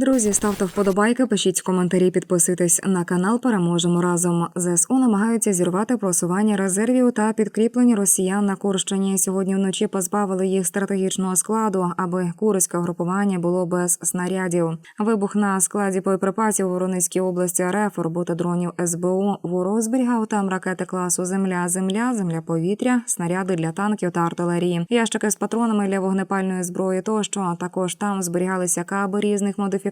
Друзі, ставте вподобайки, пишіть коментарі, підписуйтесь на канал. Переможемо разом. ЗСУ намагаються зірвати просування резервів та підкріплень росіян на Курщині. Сьогодні вночі позбавили їх стратегічного складу, аби курське групування було без снарядів. Вибух на складі боєприпасів у Воронезькій області РФ, робота дронів СБУ. Ворог зберігав там ракети класу Земля, Земля, Земля, повітря, снаряди для танків та артилерії, ящики з патронами для вогнепальної зброї. Тощо також там зберігалися каби різних модифікацій.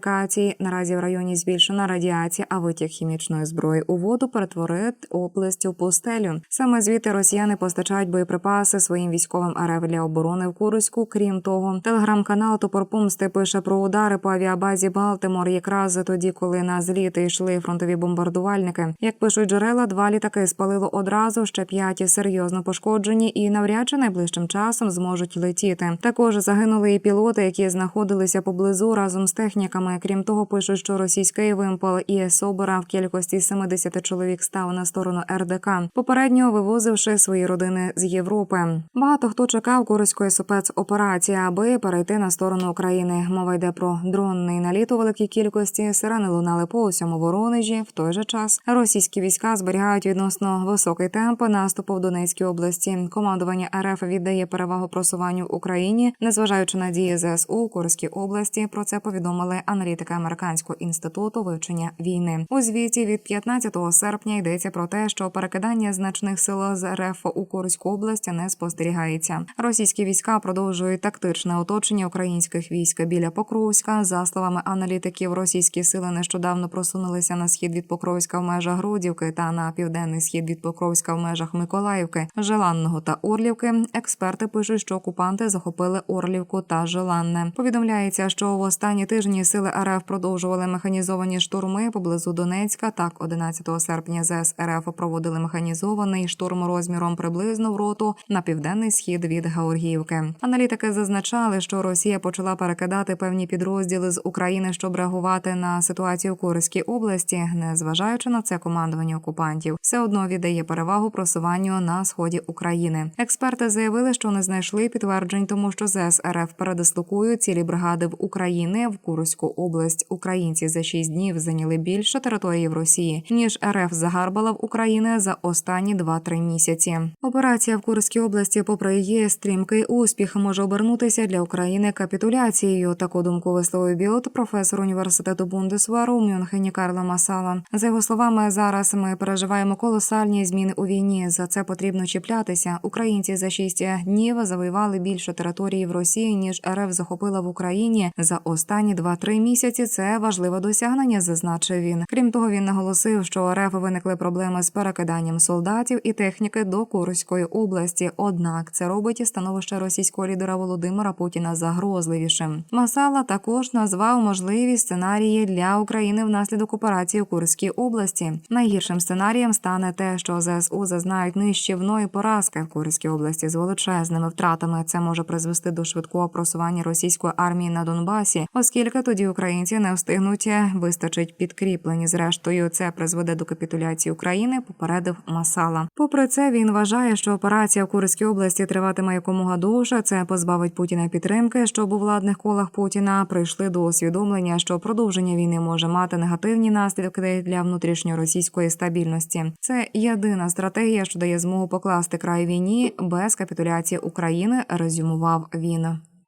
Наразі в районі збільшена радіація, а витік хімічної зброї у воду перетворить область у пустелю. Саме звідти росіяни постачають боєприпаси своїм військовим РФ для оборони в Курську. Крім того, телеграм-канал Топор Помсти пише про удари по авіабазі Балтимор, якраз тоді, коли на зліти йшли фронтові бомбардувальники. Як пишуть джерела, два літаки спалило одразу. Ще п'яті серйозно пошкоджені і навряд чи найближчим часом зможуть летіти. Також загинули і пілоти, які знаходилися поблизу разом з техніками. Крім того, пишуть, що російський вимпел Собора в кількості 70 чоловік став на сторону РДК, попередньо вивозивши свої родини з Європи. Багато хто чекав курської спецоперації, аби перейти на сторону України. Мова йде про дронний наліт у великій кількості. Сирени лунали по усьому Воронежі. В той же час російські війська зберігають відносно високий темп наступу в Донецькій області. Командування РФ віддає перевагу просуванню в Україні, незважаючи на дії ЗСУ у Курській області. Про це повідомили аналітики американського інституту вивчення війни. У звіті від 15 серпня йдеться про те, що перекидання значних сил з РФ у Курську область не спостерігається. Російські війська продовжують тактичне оточення українських військ біля Покровська. За словами аналітиків, російські сили нещодавно просунулися на схід від Покровська в межах Грудівки та на південний схід від Покровська в межах Миколаївки, Желанного та Орлівки. Експерти пишуть, що окупанти захопили Орлівку та Желанне. Повідомляється, що в останні тижні сили РФ продовжували механізовані штурми поблизу Донецька. Так, 11 серпня ЗС РФ проводили механізований штурм розміром приблизно в роту на південний схід від Георгіївки. Аналітики зазначали, що Росія почала перекидати певні підрозділи з України, щоб реагувати на ситуацію в Курській області, незважаючи на це командування окупантів, все одно віддає перевагу просуванню на сході України. Експерти заявили, що не знайшли підтверджень, тому що ЗС РФ передислокують цілі бригади в Україні в Курську область. Українці за шість днів зайняли більше території в Росії ніж РФ загарбала в Україні за останні 2-3 місяці. Операція в Курській області, попри її стрімкий успіх, може обернутися для України капітуляцією. Таку думку висловив біот професор університету Бундесвару у Мюнхені Карла Масала. За його словами, зараз ми переживаємо колосальні зміни у війні. За це потрібно чіплятися. Українці за шість днів завоювали більше території в Росії ніж РФ захопила в Україні за останні 2-3 місяці. Це важливе досягнення, зазначив він. Крім того, він наголосив, що РФ виникли проблеми з перекиданням солдатів і техніки до Курської області. Однак це робить і становище російського лідера Володимира Путіна загрозливішим. Масала також назвав можливі сценарії для України внаслідок операції у Курській області. Найгіршим сценарієм стане те, що ЗСУ зазнають нищівної поразки в Курській області з величезними втратами. Це може призвести до швидкого просування російської армії на Донбасі, оскільки тоді українці не встигнуть вистачить підкріплені. Зрештою, це призведе до капітуляції України. Попередив Масала. Попри це, він вважає, що операція в Курській області триватиме якомога довше. Це позбавить Путіна підтримки, щоб у владних колах Путіна прийшли до усвідомлення, що продовження війни може мати негативні наслідки для внутрішньоросійської стабільності. Це єдина стратегія, що дає змогу покласти край війні без капітуляції України. Резюмував він.